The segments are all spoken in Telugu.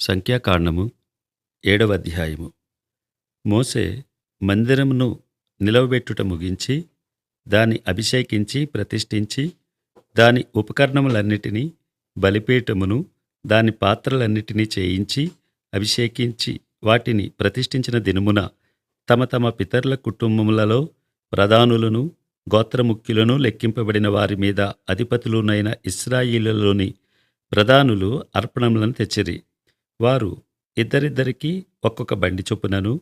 సంఖ్యాకాండము ఏడవ అధ్యాయము. మోసే మందిరమును నిలవబెట్టుట ముగించి దాన్ని అభిషేకించి ప్రతిష్ఠించి దాని ఉపకరణములన్నిటినీ బలిపీఠమును దాని పాత్రలన్నిటినీ చేయించి అభిషేకించి వాటిని ప్రతిష్ఠించిన దినమున తమ తమ పితరుల కుటుంబములలో ప్రధానులను గోత్రముఖ్యులను లెక్కింపబడిన వారి మీద అధిపతులునైన ఇస్రాయిలలోని ప్రధానులు అర్పణములను తెచ్చిరి. వారు ఇద్దరిద్దరికి ఒక్కొక్క బండి చొప్పునను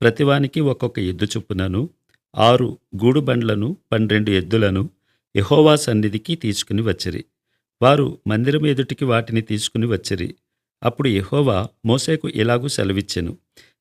ప్రతివానికి ఒక్కొక్క ఎద్దు చొప్పునను ఆరు గూడు బండ్లను పన్నెండు ఎద్దులను యెహోవా సన్నిధికి తీసుకుని వచ్చిరి. వారు మందిరం ఎదుటికి వాటిని తీసుకుని వచ్చిరి. అప్పుడు యెహోవా మోసేకు ఇలాగూ సెలవిచ్చెను.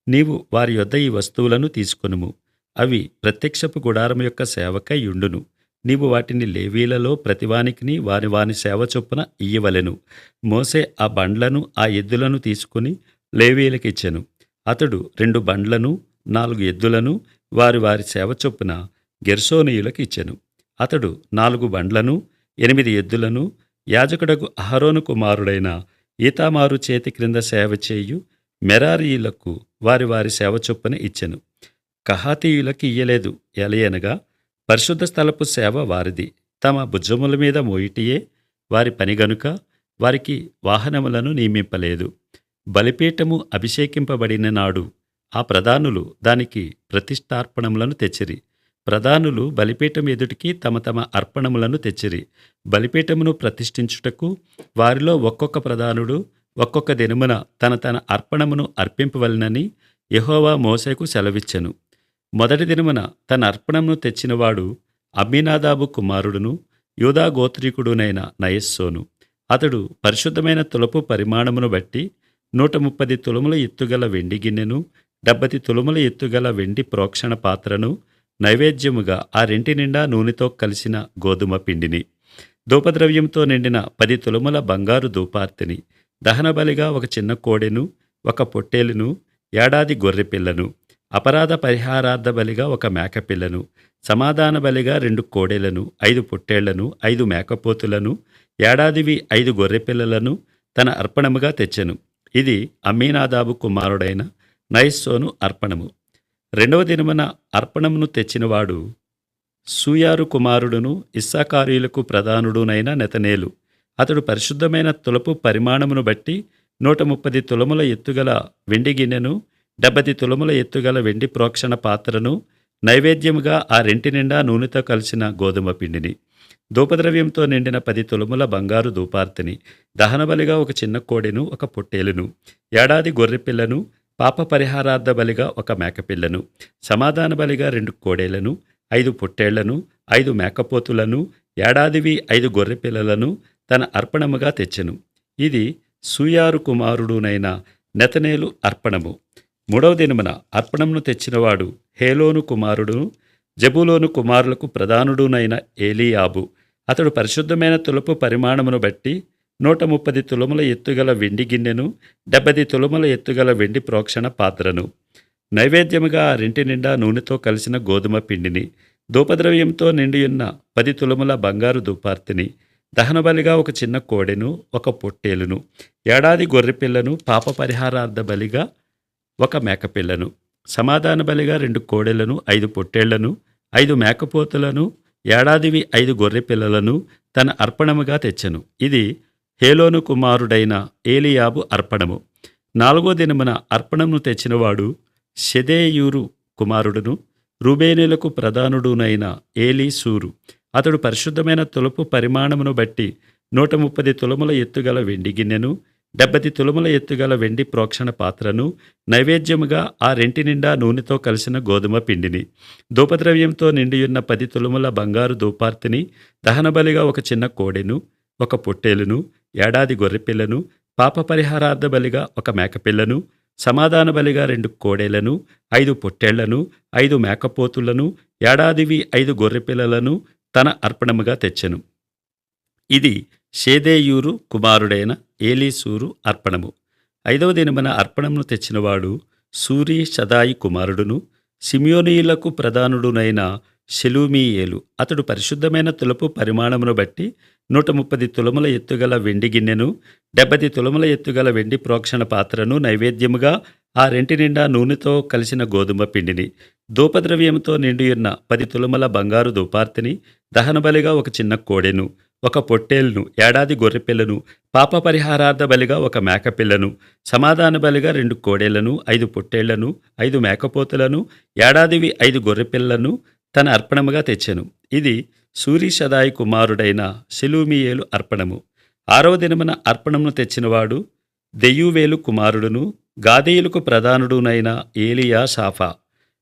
నీవు వారి యొద్ద ఈ వస్తువులను తీసుకొనుము. అవి ప్రత్యక్షపు గుడారం యొక్క సేవకై యుండును నీవు వాటిని లేవీలలో ప్రతివానికిని వాని వాని సేవ చొప్పున ఇయ్యవలెను. మోసే ఆ బండ్లను ఆ ఎద్దులను తీసుకుని లేవీలకిచ్చెను అతడు రెండు బండ్లను నాలుగు ఎద్దులను వారి వారి సేవ చొప్పున గెర్సోనీయులకు ఇచ్చెను. అతడు నాలుగు బండ్లను ఎనిమిది ఎద్దులను యాజకుడకు అహరోను కుమారుడైన ఈతామారు చేతి క్రింద సేవ చేయు మెరారీయులకు వారి వారి సేవ చొప్పున ఇచ్చెను. కహాతీయులకు ఇయ్యలేదు. ఎలయనగా పరిశుద్ధ స్థలపు సేవ వారిది. తమ భుజముల మీద మోయిటియే వారి పని గనుక వారికి వాహనములను నియమింపలేదు. బలిపీఠము అభిషేకింపబడిన నాడు ఆ ప్రధానులు దానికి ప్రతిష్టార్పణములను తెచ్చిరి. ప్రధానులు బలిపీఠం ఎదుటికి తమ తమ అర్పణములను తెచ్చిరి. బలిపీఠమును ప్రతిష్ఠించుటకు వారిలో ఒక్కొక్క ప్రధానుడు ఒక్కొక్క దినమున తన తన అర్పణమును అర్పింపవలనని యెహోవా మోసేకు సెలవిచ్చెను. మొదటి దినమున తన అర్పణమును తెచ్చినవాడు అమ్మినాదాబు కుమారుడును యూదా గోత్రీకుడునైన నయస్సోను. అతడు పరిశుద్ధమైన తులపు పరిమాణమును బట్టి నూట ముప్పది తులముల ఎత్తుగల వెండి గిన్నెను డెబ్బది తులముల ఎత్తుగల వెండి ప్రోక్షణ పాత్రను నైవేద్యముగా ఆ రెంటి నిండా నూనెతో కలిసిన గోధుమ పిండిని ధూపద్రవ్యంతో నిండిన పది తులముల బంగారు ధూపార్తిని దహనబలిగా ఒక చిన్న కోడెను ఒక పొట్టేలును ఏడాది గొర్రెపిల్లను అపరాధ పరిహారార్థ బలిగా ఒక మేకపిల్లను సమాధాన బలిగా రెండు కోడెలను ఐదు పొట్టేళ్ళను ఐదు మేకపోతులను ఏడాదివి ఐదు గొర్రెపిల్లలను తన అర్పణముగా తెచ్చెను. ఇది అమ్మీనాదాబు కుమారుడైన నైస్సోను అర్పణము. రెండవ దినమున అర్పణమును తెచ్చినవాడు సూయారు కుమారుడును ఇస్సాకారీయులకు ప్రధానుడునైన నెతనేలు. అతడు పరిశుద్ధమైన తులపు పరిమాణమును బట్టి నూట ముప్పది తులముల ఎత్తుగల వెండి గిన్నెను డెబ్బది తులముల ఎత్తుగల వెండి ప్రోక్షణ పాత్రను నైవేద్యముగా ఆ రెంటి నిండా నూనెతో కలిసిన గోధుమ పిండిని ధూపద్రవ్యంతో నిండిన పది తులముల బంగారు ధూపార్తిని దహనబలిగా ఒక చిన్న కోడెను ఒక పొట్టేలును ఏడాది గొర్రెపిల్లను పాప పరిహారార్థ బలిగా ఒక మేకపిల్లను సమాధాన బలిగా రెండు కోడేలను ఐదు పొట్టేళ్ళను ఐదు మేకపోతులను ఏడాదివి ఐదు గొర్రెపిల్లలను తన అర్పణముగా తెచ్చెను. ఇది సూయారు కుమారుడునైన నెతనేలు అర్పణము. మూడవ దినమున అర్పణమును తెచ్చినవాడు హేలోను కుమారుడును జబులోను కుమారులకు ప్రధానుడునైన ఏలియాబు. అతడు పరిశుద్ధమైన తులపు పరిమాణమును బట్టి నూట ముప్పది తులముల ఎత్తుగల వెండి గిన్నెను డెబ్బది తులముల ఎత్తుగల వెండి ప్రోక్షణ పాత్రను. నైవేద్యముగా ఆ రెంటి నిండా నూనెతో కలిసిన గోధుమ పిండిని ధూపద్రవ్యంతో నిండియున్న పది తులముల బంగారు ధూపార్తిని దహనబలిగా ఒక చిన్న కోడెను ఒక పొట్టేలును ఏడాది గొర్రెపిల్లను పాప పరిహారార్థ బలిగా ఒక మేకపిల్లను సమాధాన బలిగా రెండు కోడెలను ఐదు పొట్టేళ్ళను ఐదు మేకపోతులను ఏడాదివి ఐదు గొర్రె పిల్లలను తన అర్పణముగా తెచ్చెను. ఇది హేలోను కుమారుడైన ఏలియాబు అర్పణము. నాలుగో దినమున అర్పణమును తెచ్చినవాడు షెదేయూరు కుమారుడును రుబేనులకు ప్రధానుడునైన ఏలీసూరు. అతడు పరిశుద్ధమైన తులపు పరిమాణమును బట్టి నూట ముప్పది తులముల ఎత్తుగల వెండి గిన్నెను డెబ్బది తులముల ఎత్తుగల వెండి ప్రోక్షణ పాత్రను నైవేద్యముగా ఆ రెంటి నిండా నూనెతో కలిసిన గోధుమ పిండిని ధూపద్రవ్యంతో నిండియున్న పది తులముల బంగారు ధూపార్తిని దహనబలిగా ఒక చిన్న కోడెను ఒక పొట్టేలును ఏడాది గొర్రెపిల్లను పాప పరిహారార్థ బలిగా ఒక మేకపిల్లను సమాధాన బలిగా రెండు కోడేలను ఐదు పొట్టేళ్ళను ఐదు మేకపోతులను ఏడాదివి ఐదు గొర్రెపిల్లలను తన అర్పణముగా తెచ్చెను. ఇది షేదేయూరు కుమారుడైన ఏలీసూరు అర్పణము. ఐదవ దినమున అర్పణమును తెచ్చినవాడు సూరి షదాయి కుమారుడును సిమియోనీయులకు ప్రధానుడునైన షెలూమీయేలు. అతడు పరిశుద్ధమైన తులపు పరిమాణమును బట్టి నూట ముప్పది తులముల ఎత్తుగల వెండి గిన్నెను డెబ్బది తులముల ఎత్తుగల వెండి ప్రోక్షణ పాత్రను నైవేద్యముగా ఆ రెంటి నిండా నూనెతో కలిసిన గోధుమ పిండిని ధూపద్రవ్యంతో నిండియున్న పది తులముల బంగారు ధూపార్తిని దహనబలిగా ఒక చిన్న కోడెను ఒక పొట్టేలును ఏడాది గొర్రెపిల్లను పాప పరిహారార్థ బలిగా ఒక మేకపిల్లను సమాధాన బలిగా రెండు కోడేళ్ళను ఐదు పొట్టేళ్ళను ఐదు మేకపోతులను ఏడాదివి ఐదు గొర్రెపిల్లను తన అర్పణముగా తెచ్చెను. ఇది సూరిషదాయి కుమారుడైన శిలూమియేలు అర్పణము. ఆరవ దినమున అర్పణమును తెచ్చినవాడు దెయ్యూవేలు కుమారుడును గాదేయులకు ప్రధానుడునైన ఏలియా షాఫా.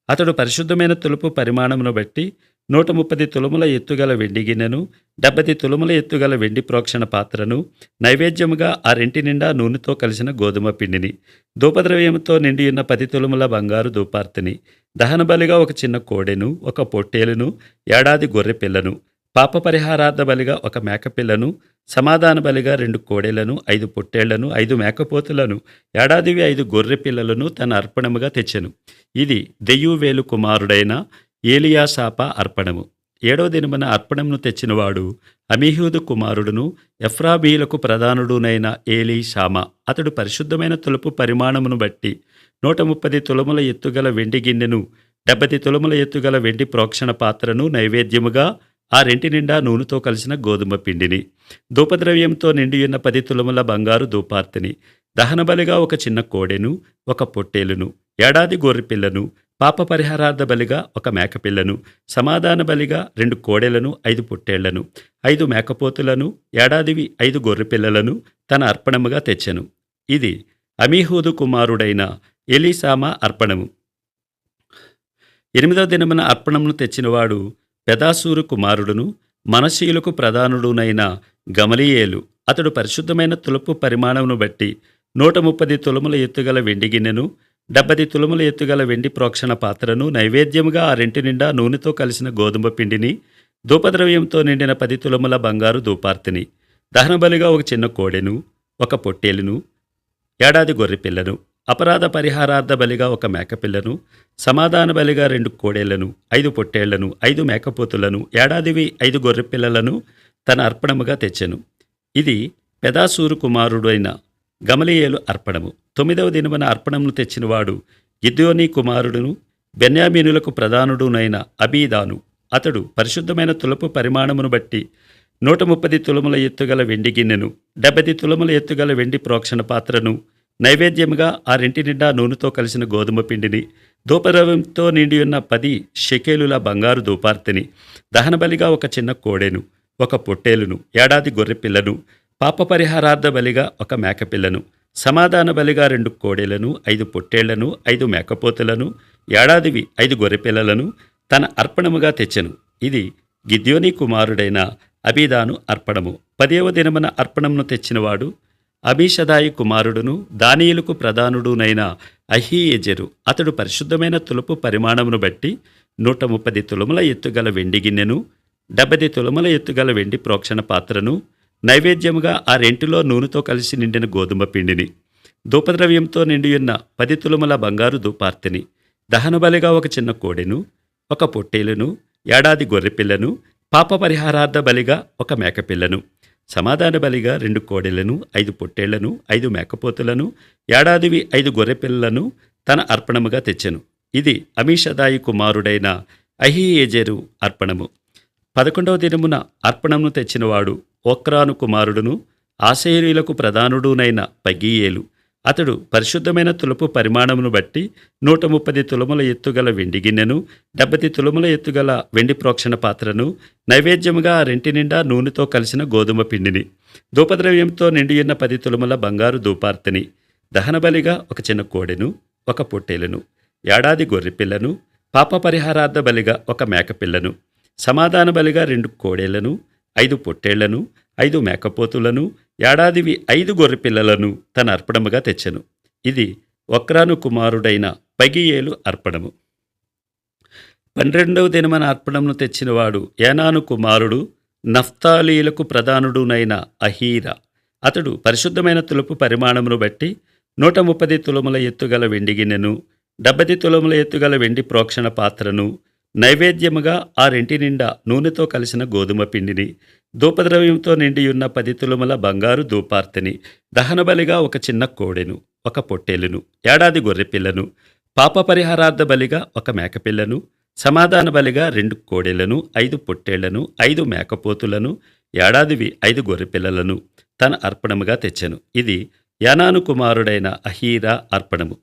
అతడు పరిశుద్ధమైన తులుపు పరిమాణమును బట్టి నూట ముప్పది తులముల ఎత్తుగల వెండి గిన్నెను డెబ్బది తులముల ఎత్తుగల వెండి ప్రోక్షణ పాత్రను నైవేద్యముగా ఆ రెంటి నిండా నూనెతో కలిసిన గోధుమ పిండిని ధూపద్రవ్యముతో నిండియున్న పది తులముల బంగారు ధూపార్తిని దహనబలిగా ఒక చిన్న కోడెను ఒక పొట్టేలును ఏడాది గొర్రె పిల్లను పాప పరిహారార్థ బలిగా ఒక మేకపిల్లను సమాధాన బలిగా రెండు కోడెలను ఐదు పొట్టేళ్ళను ఐదు మేకపోతులను ఏడాదివి ఐదు గొర్రె పిల్లలను తన అర్పణముగా తెచ్చెను. ఇది దెయ్యువేలు కుమారుడైన ఏలియాసాప అర్పణము. ఏడో దినమున అర్పణమును తెచ్చినవాడు అమీహూదు కుమారుడును ఎఫ్రాబీలకు ప్రధానుడునైన ఏలీ షామా అతడు పరిశుద్ధమైన తులుపు పరిమాణమును బట్టి నూట ముప్పది తులముల ఎత్తుగల వెండి గిన్నెను డెబ్బది తులముల ఎత్తుగల వెండి ప్రోక్షణ పాత్రను నైవేద్యముగా ఆ రెంటి నిండా నూనెతో కలిసిన గోధుమ పిండిని ధూపద్రవ్యంతో నిండియున్న పది తులముల బంగారు ధూపార్తిని దహనబలిగా ఒక చిన్న కోడెను ఒక పొట్టేలును ఏడాది గొర్రెపిల్లను పాప పరిహారార్థ బలిగా ఒక మేకపిల్లను సమాధాన బలిగా రెండు కోడెలను ఐదు పొట్టేళ్ళను ఐదు మేకపోతులను ఏడాదివి ఐదు గొర్రెపిల్లలను తన అర్పణముగా తెచ్చెను. ఇది అమీహూదు కుమారుడైన ఎలీసామా అర్పణము. ఎనిమిదో దినమున అర్పణమును తెచ్చినవాడు పెదాసూరు కుమారుడును మనశీలకు ప్రధానుడునైన గమలియేలు. అతడు పరిశుద్ధమైన తులుపు పరిమాణమును బట్టి నూట ముప్పది తులముల ఎత్తుగల వెండి గిన్నెను డెబ్బది తులముల ఎత్తుగల వెండి ప్రోక్షణ పాత్రను నైవేద్యముగా ఆ రెంటి నిండా నూనెతో కలిసిన గోధుమ పిండిని ధూపద్రవ్యంతో నిండిన పది తులముల బంగారు ధూపార్తిని దహనబలిగా ఒక చిన్న కోడెను ఒక పొట్టేలును ఏడాది గొర్రెపిల్లను అపరాధ పరిహారార్థ బలిగా ఒక మేకపిల్లను సమాధాన బలిగా రెండు కోడేళ్ళను ఐదు పొట్టేళ్ళను ఐదు మేకపోతులను ఏడాదివి ఐదు గొర్రెపిల్లలను తన అర్పణముగా తెచ్చెను. ఇది పెదాసూరు కుమారుడైన గమలియేలు అర్పణము. తొమ్మిదవ దినమున అర్పణమును తెచ్చినవాడు గిద్యోని కుమారుడును బెన్యామీనులకు ప్రధానుడునైన అబీదాను. అతడు పరిశుద్ధమైన తులపు పరిమాణమును బట్టి నూట ముప్పది తులముల ఎత్తుగల వెండి గిన్నెను డెబ్బది తులముల ఎత్తుగల వెండి ప్రోక్షణ పాత్రను నైవేద్యముగా ఆ రెంటి నిండా నూనెతో కలిసిన గోధుమ పిండిని ధూపద్రవ్యంతో ఉన్న పది షెకేలుల బంగారు ధూపార్తిని దహనబలిగా ఒక చిన్న కోడెను ఒక పొట్టేలును ఏడాది గొర్రెపిల్లను పాప పరిహారార్థ బలిగా ఒక మేకపిల్లను సమాధాన బలిగా రెండు కోడెలను ఐదు పొట్టేళ్ళను ఐదు మేకపోతులను ఏడాదివి ఐదు గొర్రెపిల్లలను తన అర్పణముగా తెచ్చెను. ఇది గిద్యోని కుమారుడైన అబీదాను అర్పణము. పదేవ దినమున అర్పణమును తెచ్చినవాడు అభిషదాయి కుమారుడును దానియులకు ప్రధానుడునైన అహీయజరు. అతడు పరిశుద్ధమైన తులుపు పరిమాణమును బట్టి నూట ముప్పది తులముల ఎత్తుగల వెండి గిన్నెను డెబ్బది తులముల ఎత్తుగల వెండి ప్రోక్షణ పాత్రను నైవేద్యముగా ఆ రెంటిలో నూనెతో కలిసి నిండిన గోధుమ పిండిని ధూపద్రవ్యంతో నిండియున్న పది తులముల బంగారు ధూపార్తిని దహనబలిగా ఒక చిన్న కోడెను ఒక పొట్టేలును ఏడాది గొర్రెపిల్లను పాప పరిహారార్థ బలిగా ఒక మేకపిల్లను సమాధాన బలిగా రెండు కోడెలను ఐదు పొట్టేళ్ళను ఐదు మేకపోతులను ఏడాదివి ఐదు గొర్రెపిల్లలను తన అర్పణముగా తెచ్చెను. ఇది అమీషదాయి కుమారుడైన అహీయేజెరు అర్పణము. పదకొండవ దినమున అర్పణమును తెచ్చినవాడు ఓక్రాను కుమారుడును ఆశేరీలకు ప్రధానుడునైన పగీయేలు. అతడు పరిశుద్ధమైన తులుపు పరిమాణమును బట్టి నూట ముప్పది తులముల ఎత్తుగల వెండి గిన్నెను డెబ్బతి తులముల ఎత్తుగల వెండి ప్రోక్షణ పాత్రను నైవేద్యముగా ఆ రెంటి నిండా నూనెతో కలిసిన గోధుమ పిండిని ధూపద్రవ్యంతో నిండియున్న పది తులముల బంగారు ధూపార్తిని దహనబలిగా ఒక చిన్న కోడెను ఒక పొట్టేలను ఏడాది గొర్రెపిల్లను పాప పరిహారార్థ బలిగా ఒక మేకపిల్లను సమాధాన బలిగా రెండు కోడేలను ఐదు పొట్టేళ్ళను ఐదు మేకపోతులను ఏడాదివి ఐదు గొర్రెపిల్లలను తన అర్పణముగా తెచ్చెను. ఇది వక్రాను కుమారుడైన పగియేలు అర్పణము. పన్నెండవ దినమన అర్పణమును తెచ్చినవాడు ఏనాను కుమారుడు నఫ్తాలీలకు ప్రధానుడునైన అహీర. అతడు పరిశుద్ధమైన తులుపు పరిమాణమును బట్టి నూట ముప్పది తులముల ఎత్తుగల వెండి గిన్నెను డెబ్బది తులముల ఎత్తుగల వెండి ప్రోక్షణ పాత్రను నైవేద్యముగా ఆ రెంటి నిండా నూనెతో కలిసిన గోధుమ పిండిని ధూపద్రవ్యంతో నిండియున్న పది తులుముల బంగారు ధూపార్తిని దహనబలిగా ఒక చిన్న కోడెను ఒక పొట్టేలును ఏడాది గొర్రెపిల్లను పాప పరిహారార్థ బలిగా ఒక మేకపిల్లను సమాధాన బలిగా రెండు కోడెలను ఐదు పొట్టేళ్ళను ఐదు మేకపోతులను ఏడాదివి ఐదు గొర్రెపిల్లలను తన అర్పణముగా తెచ్చెను. ఇది యానాను కుమారుడైన అహీరా అర్పణము.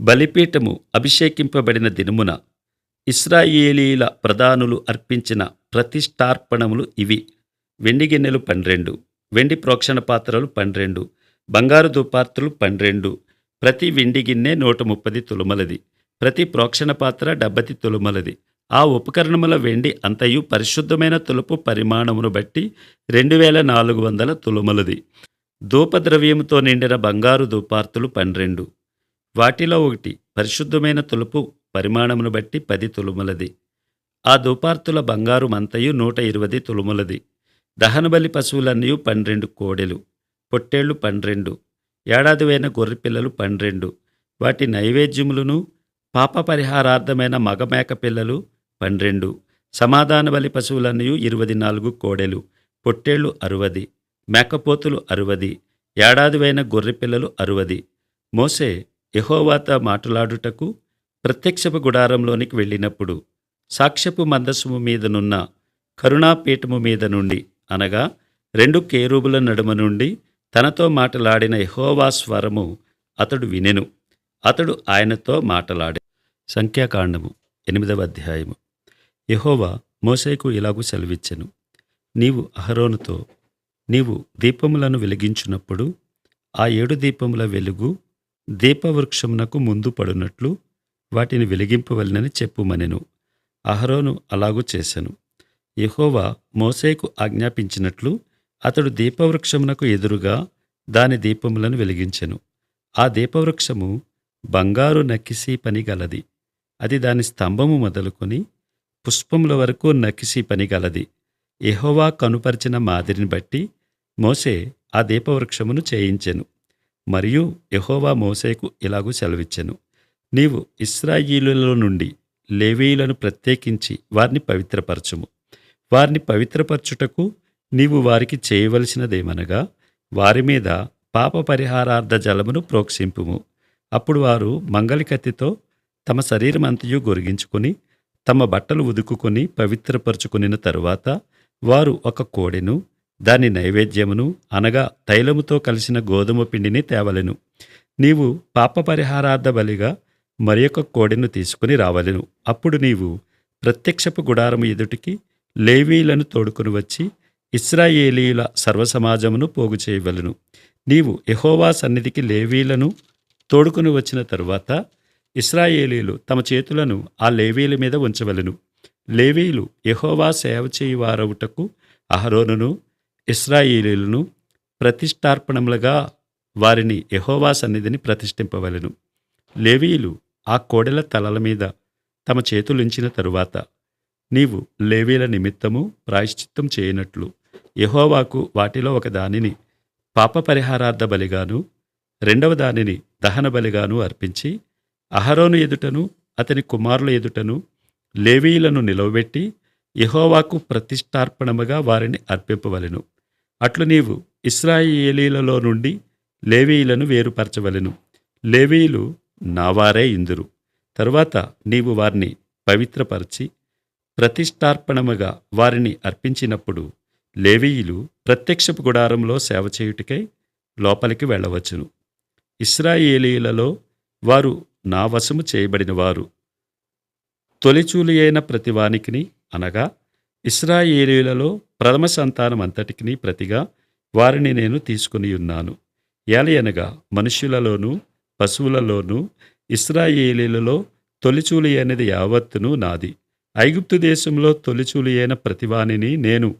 బలిపీఠము అభిషేకింపబడిన దినమున ఇస్రాయేలీల ప్రధానులు అర్పించిన ప్రతిష్టార్పణములు ఇవి. వెండి గిన్నెలు పన్నెండు వెండి ప్రోక్షణ పాత్రలు పన్నెండు బంగారు దుపార్తులు పన్నెండు. ప్రతి వెండి గిన్నె నూట ముప్పది తులుమలది ప్రతి ప్రోక్షణ పాత్ర డెబ్బతి తులుమలది. ఆ ఉపకరణముల వెండి అంతయు పరిశుద్ధమైన తులుపు పరిమాణమును బట్టి రెండు వేల నాలుగు వందల తులుమలది. ధూపద్రవ్యముతో నిండిన బంగారు దుపార్తులు పన్నెండు. వాటిలో ఒకటి పరిశుద్ధమైన తులుపు పరిమాణమును బట్టి పది తులుములది. ఆ దూపార్తుల బంగారు మంతయు నూట ఇరవది తులుములది. దహనబలి పశువులన్నీ పన్నెండు కోడెలు పొట్టేళ్ళు పన్నెండు ఏడాదివైన గొర్రెపిల్లలు పన్నెండు వాటి నైవేద్యములను పాప పరిహారార్థమైన మగమేక పిల్లలు పన్నెండు సమాధాన బలి పశువులన్నీ ఇరవై నాలుగు కోడెలు పొట్టేళ్ళు అరవది మేకపోతులు అరవది ఏడాదివైన గొర్రెపిల్లలు అరవది. మోసే యహోవాత మాట్లాడుటకు ప్రత్యక్షపు గుడారంలోనికి వెళ్ళినప్పుడు సాక్ష్యపు మందసము మీదనున్న కరుణాపీఠము మీద నుండి అనగా రెండు కేరూబుల నడుమ నుండి తనతో మాటలాడిన ఎహోవా స్వరము అతడు వినెను. అతడు ఆయనతో మాటలాడే. సంఖ్యాకాండము ఎనిమిదవ అధ్యాయము. యహోవా మోసైకు ఇలాగూ సెలవిచ్చెను. నీవు అహరోనుతో నీవు దీపములను వెలిగించినప్పుడు ఆ ఏడు దీపముల వెలుగు దీపవృక్షమునకు ముందు పడునట్లు వాటిని వెలిగింపవలనని చెప్పుమనెను. అహరోను అలాగూ చేశాను యహోవా మోసేకు ఆజ్ఞాపించినట్లు అతడు దీపవృక్షమునకు ఎదురుగా దాని దీపములను వెలిగించెను. ఆ దీపవృక్షము బంగారు నక్కిసి పని గలది. అది దాని స్తంభము మొదలుకొని పుష్పముల వరకు నక్కిసి పని గలది. ఎహోవా కనుపరిచిన మాదిరిని బట్టి మోసే ఆ దీపవృక్షమును చేయించెను. మరియు యెహోవా మోసేకు ఇలాగూ సెలవిచ్చెను. నీవు ఇస్రాయిలుల నుండి లేవీయులను ప్రత్యేకించి వారిని పవిత్రపరచుము. వారిని పవిత్రపరచుటకు నీవు వారికి చేయవలసినదేమనగా వారి మీద పాప పరిహారార్థ జలమును ప్రోక్షింపుము. అప్పుడు వారు మంగలి కత్తితో తమ శరీరమంతయు గొరిగించుకొని తమ బట్టలు ఉదుకుకొని పవిత్రపరుచుకునిన తరువాత వారు ఒక కోడెను దాని నైవేద్యమును అనగా తైలముతో కలిసిన గోధుమ పిండిని తేవలెను. నీవు పాప పరిహారార్థ బలిగా మరి ఒక కోడెను తీసుకుని రావలెను. అప్పుడు నీవు ప్రత్యక్షపు గుడారము ఎదుటికి లేవీలను తోడుకొని వచ్చి ఇస్రాయేలీల సర్వసమాజమును పోగు చేయవలెను. నీవు ఎహోవా సన్నిధికి లేవీలను తోడుకొని వచ్చిన తరువాత ఇస్రాయేలీలు తమ చేతులను ఆ లేవీల మీద ఉంచవలెను. లేవీలు ఎహోవా సేవ చేయువారవుటకు అహరోనును ఇస్రాయేలీలను ప్రతిష్టార్పణములుగా వారిని ఎహోవా సన్నిధిని ప్రతిష్ఠింపవలను. లేవీలు ఆ కోడెల తలల మీద తమ చేతులుంచిన తరువాత నీవు లేవీల నిమిత్తము ప్రాయశ్చిత్తం చేయనట్లు యహోవాకు వాటిలో ఒక దానిని పాప పరిహారార్థ బలిగాను రెండవ దానిని దహన బలిగాను అర్పించి అహరోను ఎదుటను అతని కుమారుల ఎదుటను లేవీయులను నిలవబెట్టి యెహోవాకు ప్రతిష్టార్పణముగా వారిని అర్పింపవలెను. అట్లు నీవు ఇస్రాయేలీలలో నుండి లేవీయులను వేరుపరచవలెను. లేవీయులు నావారే ఇందురు. తరువాత నీవు వారిని పవిత్రపరచి ప్రతిష్టార్పణముగా వారిని అర్పించినప్పుడు లేవీయులు ప్రత్యక్షపు గుడారంలో సేవ చేయుటకై లోపలికి వెళ్ళవచ్చును. ఇస్రాయేలీలలో వారు నా వశము చేయబడినవారు. తొలిచూలియైన ప్రతివానికిని అనగా ఇస్రాయేలీలలో ప్రథమ సంతానం అంతటికిని ప్రతిగా వారిని నేను తీసుకుని ఉన్నాను. ఏలయనగా మనుష్యులలోనూ పశువులలోనూ ఇస్రాయేలీలలో తొలిచూలి అయినది యావత్తును నాది. ఐగుప్తు దేశంలో తొలిచూలి అయిన ప్రతివానిని నేను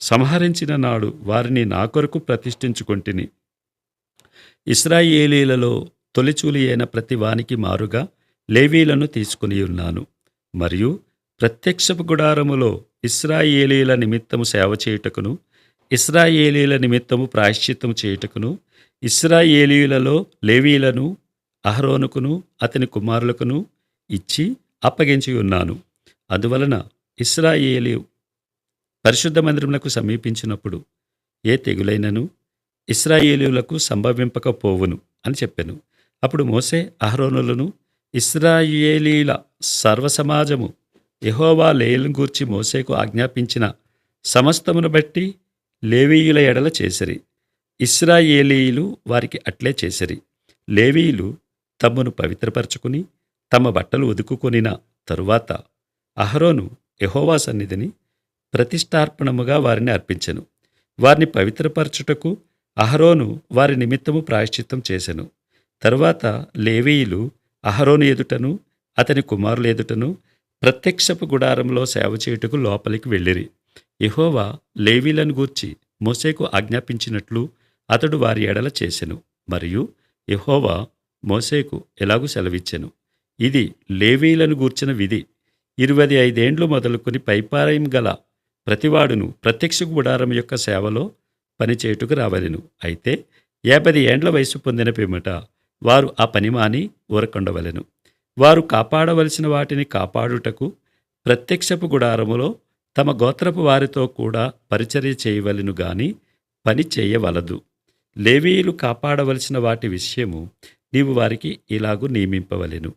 సంహరించిన నాడు వారిని నా కొరకు ప్రతిష్ఠించుకొంటిని. ఇస్రాయేలీలలో తొలిచూలి అయిన ప్రతివానికి మారుగా లేవీలను తీసుకుని ఉన్నాను. మరియు ప్రత్యక్షపు గుడారములో ఇస్రాయేలీల నిమిత్తము సేవ చేయుటకును ఇస్రాయేలీల నిమిత్తము ప్రాయశ్చిత్తము చేయుటకును ఇస్రాయేలీలలో లేవీలను అహరోనుకును అతని కుమారులకును ఇచ్చి అప్పగించి ఉన్నాను. అందువలన ఇస్రాయేలీ పరిశుద్ధ మందిరములకు సమీపించినప్పుడు ఏ తెగులైనను ఇస్రాయేలీయులకు సంభవింపకపోవును అని చెప్పాను. అప్పుడు మోసే అహరోనులను ఇస్రాయేలీల సర్వసమాజము యహోవా లేయలను గూర్చి మోసేకు ఆజ్ఞాపించిన సమస్తమును బట్టి లేవీయుల ఎడల చేసిరి. ఇస్రాయేలీయులు వారికి అట్లే చేసిరి. లేవీయులు తమ్మును పవిత్రపరచుకుని తమ బట్టలు ఉదుకుకొనిన తరువాత అహరోను యహోవా సన్నిధిని ప్రతిష్టార్పణముగా వారిని అర్పించెను. వారిని పవిత్రపరచుటకు అహరోను వారి నిమిత్తము ప్రాయశ్చిత్తం చేసెను. తరువాత లేవీయులు అహరోను ఎదుటను అతని కుమారుల ఎదుటను ప్రత్యక్షపు గుడారంలో సేవ చేయుటకు లోపలికి వెళ్ళిరి. యెహోవా లేవీలను గూర్చి మోసేకు ఆజ్ఞాపించినట్లు అతడు వారి ఎడల చేసెను మరియు యహోవా మోసేకు ఎలాగూ సెలవిచ్చెను. ఇది లేవీలను గూర్చిన విధి. ఇరవై ఐదేండ్లు మొదలుకొని పైపారాయం గల ప్రతివాడును ప్రత్యక్ష గుడారం యొక్క సేవలో పనిచేయుటకు రావలెను. అయితే యాభై ఏండ్ల వయసు పొందిన పిమ్మట వారు ఆ పని మాని ఊరకొండవలెను. వారు కాపాడవలసిన వాటిని కాపాడుటకు ప్రత్యక్షపు గుడారములో తమ గోత్రపు వారితో కూడా పరిచర్య చేయవలెను గాని పని చేయవలదు. లేవీయులు కాపాడవలసిన వాటి విషయము నీవు వారికి ఇలాగు నియమింపవలెను.